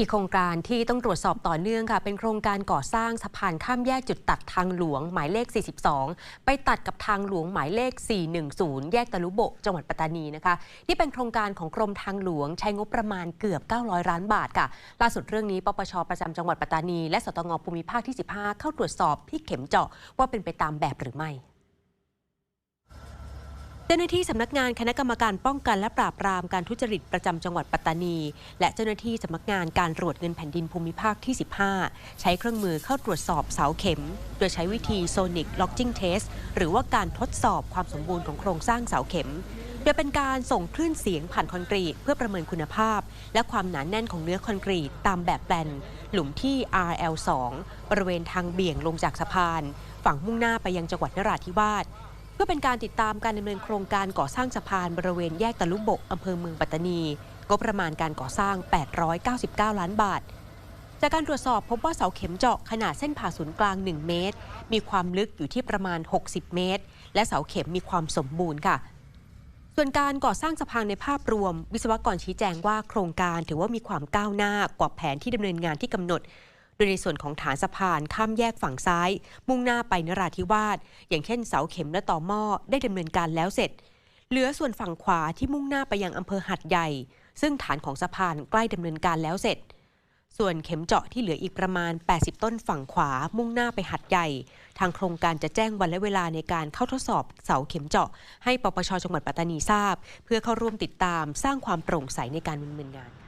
อีกโครงการที่ต้องตรวจสอบต่อเนื่องค่ะ เป็นโครงการก่อสร้างสะพานข้ามแยกจุดตัดทางหลวงหมายเลข 42 ไปตัดกับทางหลวงหมายเลข 410 แยกตะลุโบะจังหวัดปัตตานีนะคะนี่เป็นโครงการของกรมทางหลวงใช้งบประมาณเกือบ 900 ล้านบาทค่ะ ล่าสุดเรื่องนี้ปปชประจำจังหวัดปัตตานี และสตงภูมิภาคที่ 15 เข้าตรวจสอบที่เข็มเจาะว่าเป็นไปตามแบบหรือไม่ จ้าหน้าที่สำนักงานคณะกรรมการป้องกันและปราบปรามการทุจริตประจำจังหวัดปัตตานี และเจ้าหน้าที่สำนักงานการตรวจเงินแผ่นดินภูมิภาคที่ 15 ใช้เครื่องมือเข้าตรวจสอบเสาเข็ม โดยใช้วิธี Sonic Lodging Test หรือว่าการทดสอบความสมบูรณ์ของโครงสร้างเสาเข็ม โดยเป็นการส่งคลื่นเสียงผ่านคอนกรีต เพื่อประเมินคุณภาพ และความหนาแน่นของเนื้อคอนกรีตตามแบบแปลน หลุมที่ RL2 บริเวณทางเบี่ยงลงจากสะพาน ฝั่งมุ่งหน้าไปยังจังหวัดนราธิวาส พื่อเป็นการติดตามการดำเนินโครงการก่อสร้างสะพานบริเวณแยกตะลุบกอำเภอเมืองปัตตานีงบประมาณการก่อสร้าง 899 ล้านบาท จากการตรวจสอบพบว่าเสาเข็มเจาะขนาดเส้นผ่าศูนย์กลาง 1 เมตร มีความลึกอยู่ที่ประมาณ 60 เมตร และเสาเข็มมีความสมบูรณ์ค่ะ ส่วนการก่อสร้างสะพานในภาพรวม วิศวกรชี้แจงว่าโครงการถือว่ามีความก้าวหน้ากว่าแผนที่ดำเนินงานที่กำหนด ดยในส่วนของฐานสะพานข้ามแยกฝั่งซ้าย มุ่งหน้าไปนราธิวาสอย่างเช่นเสาเข็มและต่อหม้อได้ดำเนินการแล้วเสร็จ เหลือส่วนฝั่งขวาที่มุ่งหน้าไปยังอำเภอหัดใหญ่ ซึ่งฐานของสะพานใกล้ดำเนินการแล้วเสร็จ ส่วนเข็มเจาะที่เหลืออีกประมาณ 80 ต้นฝั่งขวามุ่งหน้าไปหัดใหญ่ ทางโครงการจะแจ้งวันและเวลาในการเข้าทดสอบเสาเข็มเจาะ ให้ปปชจังหวัดปัตตานีทราบ เพื่อเข้าร่วมติดตามสร้างความโปร่งใสในการดำเนินงาน